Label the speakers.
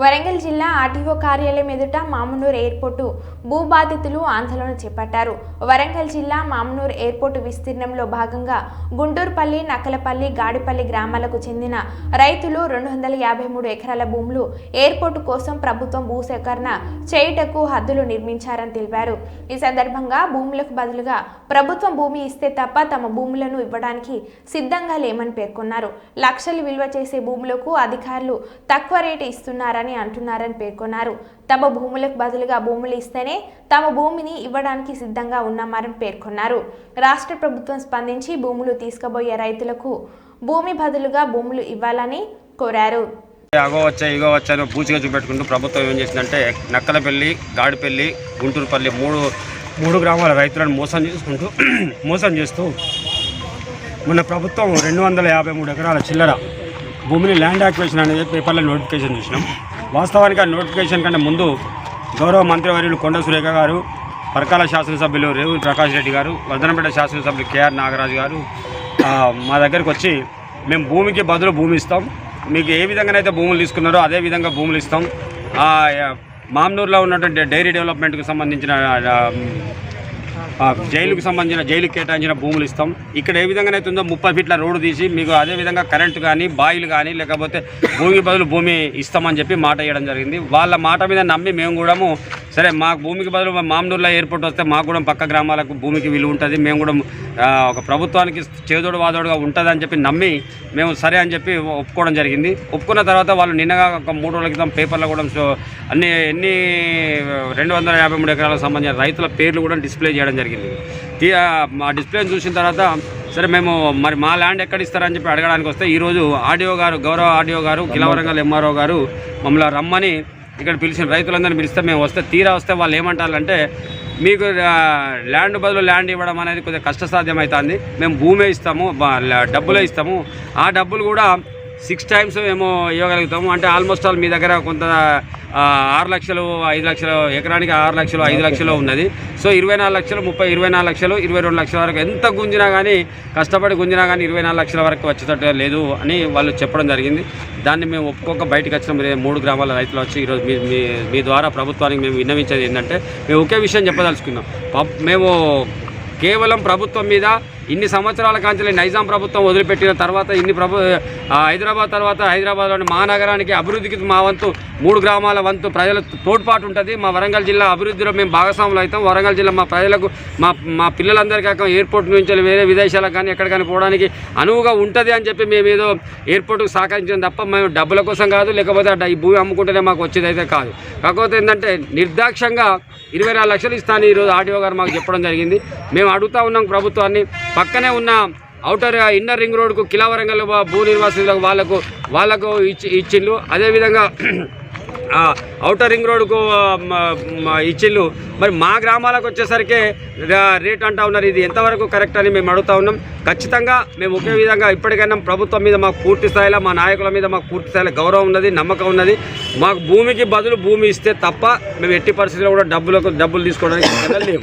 Speaker 1: వరంగల్ జిల్లా ఆర్టీఓ కార్యాలయం ఎదుట మామునూర్ ఎయిర్పోర్టు భూబాధితులు ఆందోళన చేపట్టారు. వరంగల్ జిల్లా మామునూర్ ఎయిర్పోర్టు విస్తీర్ణంలో భాగంగా గుంటూరుపల్లి నక్కలపల్లి గాడిపల్లి గ్రామాలకు చెందిన రైతులు రెండు వందల యాభై మూడు ఎకరాల భూములు ఎయిర్పోర్టు కోసం ప్రభుత్వం భూసేకరణ చేయుటకు హద్దులు నిర్మించారని తెలిపారు. ఈ సందర్భంగా భూములకు బదులుగా ప్రభుత్వం భూమి ఇస్తే తప్ప తమ భూములను ఇవ్వడానికి సిద్ధంగా లేమని పేర్కొన్నారు. లక్షలు విలువ చేసే భూములకు అధికారులు తక్కువ రేటు ఇస్తున్నారని అంటున్నారని పేర్కొన్నారు. తమ భూములకు బదులుగా భూములు ఇస్తేనే తమ భూమిని ఇవ్వడానికి సిద్ధంగా ఉన్నామని పేర్కొన్నారు. రాష్ట్ర ప్రభుత్వం స్పందించి భూములు తీసుకుపోయే రైతులకు భూమి బదులుగా భూములు ఇవ్వాలని కోరారు.
Speaker 2: అగో వచ్చా ఇగో వచ్చా అని పూచిగా చూపెట్టుకుంటూ ప్రభుత్వం ఏం చేసిందంటే నక్కలపల్లి గాడిపల్లి గుంటూరుపల్లి మూడు మూడు గ్రామాల రైతులను మోసం చేసుకుంటూ మోసం చేస్తూ మొన్న ప్రభుత్వం రెండు వందల యాభై మూడు ఎకరాల చిల్లర భూమిని ల్యాండ్ యాక్వేషన్ అనేది పేపర్లో నోటిఫికేషన్ చూసినాం. వాస్తవానికి ఆ నోటిఫికేషన్ కంటే ముందు గౌరవ మంత్రివర్యులు కొండ సురేఖ గారు పరకాల శాసనసభ్యులు రేవూరి ప్రకాష్ రెడ్డి గారు వర్ధనపేట శాసనసభ్యులు కేఆర్ నాగరాజు గారు మా దగ్గరికి వచ్చి మేము భూమికి బదులు భూమి ఇస్తాం. మీకు ఏ విధంగానైతే భూములు తీసుకున్నారో అదే విధంగా భూములు ఇస్తాం. ఆ, ఉన్నటువంటి డైరీ డెవలప్మెంట్కి సంబంధించిన జైలుకు సంబంధించిన జైలుకి కేటాయించిన భూములు ఇస్తాం. ఇక్కడ ఏ విధంగా అయితే ఉందో ముప్పై ఫీట్ల రోడ్డు తీసి మీకు అదే విధంగా కరెంటు కానీ బాయిలు కానీ లేకపోతే భూమి బదులు భూమి ఇస్తామని చెప్పి మాట ఇవ్వడం జరిగింది. వాళ్ళ మాట మీద నమ్మి మేము కూడాము సరే మాకు భూమికి బదులు మామూలులో ఎయిర్పోర్ట్ వస్తే మాకు కూడా పక్క గ్రామాలకు భూమికి విలువ ఉంటుంది. మేము కూడా ఒక ప్రభుత్వానికి చేదోడు వాదోడుగా ఉంటుంది అని చెప్పి నమ్మి మేము సరే అని చెప్పి ఒప్పుకోవడం జరిగింది. ఒప్పుకున్న తర్వాత వాళ్ళు నిన్నగా ఒక మూడు రోజుల క్రితం పేపర్లో కూడా సో అన్ని ఎన్ని రెండు వందల యాభై మూడు ఎకరాలకు సంబంధించిన రైతుల పేర్లు కూడా డిస్ప్లే చేయడం జరిగింది. ఆ, మా డిస్ప్లేని చూసిన తర్వాత సరే మేము మరి మా ల్యాండ్ ఎక్కడ ఇస్తారని చెప్పి అడగడానికి వస్తే ఈరోజు ఆడియో గారు గౌరవ ఆడియో గారు కిలవరంగల్ ఎంఆర్ఓ గారు మమ్మల్ని రమ్మని ఇక్కడ పిలిచిన రైతులందరినీ పిలిస్తే మేము వస్తే తీరా వస్తే వాళ్ళు ఏమంటారంటే మీకు ల్యాండ్ బదులు ల్యాండ్ ఇవ్వడం అనేది కొద్దిగా కష్టసాధ్యం అవుతుంది మేము భూమే ఇస్తాము డబ్బులే ఇస్తాము. ఆ డబ్బులు కూడా సిక్స్ టైమ్స్ మేము ఇవ్వగలుగుతాము. అంటే ఆల్మోస్ట్ ఆల్ మీ దగ్గర కొంత ఆరు లక్షలు ఐదు లక్షలు ఎకరానికి ఆరు లక్షలు ఐదు లక్షలు ఉన్నది. సో ఇరవై నాలుగు లక్షలు ముప్పై ఇరవై నాలుగు లక్షలు ఇరవై రెండు లక్షల వరకు ఎంత గుంజినా కానీ కష్టపడి గుంజినా కానీ ఇరవై నాలుగు లక్షల వరకు వచ్చేటట్టు లేదు అని వాళ్ళు చెప్పడం జరిగింది. దాన్ని మేము ఒప్పుకోక బయటకు వచ్చిన మూడు గ్రామాల రైతులు వచ్చి ఈరోజు మీ మీ ద్వారా ప్రభుత్వానికి మేము విన్నవించేది ఏంటంటే మేము ఒకే విషయం చెప్పదలుచుకున్నాం. మేము కేవలం ప్రభుత్వం మీద ఇన్ని సంవత్సరాల కాంచెల్లి నైజాం ప్రభుత్వం వదిలిపెట్టిన తర్వాత ఇన్ని ప్రభు హైదరాబాద్ తర్వాత హైదరాబాద్లోని మహానగరానికి అభివృద్ధికి మా వంతు మూడు గ్రామాల వంతు ప్రజల తోడ్పాటు ఉంటుంది. మా వరంగల్ జిల్లా అభివృద్ధిలో మేము భాగస్వాములు అవుతాం. వరంగల్ జిల్లా మా ప్రజలకు మా మా పిల్లలందరికీ కాక ఎయిర్పోర్ట్ నుంచి వేరే విదేశాలకు కానీ ఎక్కడికైనా పోవడానికి అనువుగా ఉంటుంది అని చెప్పి మేము ఏదో ఎయిర్పోర్ట్కి సహకరించడం తప్ప మేము డబ్బుల కోసం కాదు లేకపోతే ఈ భూమి అమ్ముకుంటేనే మాకు వచ్చేది అయితే కాదు. కాకపోతే ఏంటంటే నిర్దాక్ష్యంగా ఇరవై నాలుగు లక్షలు ఇస్తాను ఈరోజు ఆర్టీఓ గారు మాకు చెప్పడం జరిగింది. మేము అడుగుతా ఉన్నాం ప్రభుత్వాన్ని. పక్కనే ఉన్న అవుటర్ ఇన్నర్ రింగ్ రోడ్కు కిలావరంగల్ భూ నిర్వాసితులకు వాళ్ళకు వాళ్ళకు ఇచ్చి ఇచ్చిళ్ళు అదేవిధంగా అవుటర్ రింగ్ రోడ్కు ఇచ్చిళ్ళు మరి మా గ్రామాలకు వచ్చేసరికి రేట్ అంటా ఉన్నారు. ఇది ఎంతవరకు కరెక్ట్ అని మేము అడుగుతా ఉన్నాం. ఖచ్చితంగా మేము ఒకే విధంగా ఇప్పటికైనా ప్రభుత్వం మీద మాకు పూర్తి స్థాయిలో మా నాయకుల మీద మాకు పూర్తి స్థాయిలో గౌరవం ఉన్నది నమ్మకం ఉన్నది. మాకు భూమికి బదులు భూమి ఇస్తే తప్ప మేము ఎట్టి పరిస్థితుల్లో కూడా డబ్బులకు డబ్బులు తీసుకోవడానికి లేవు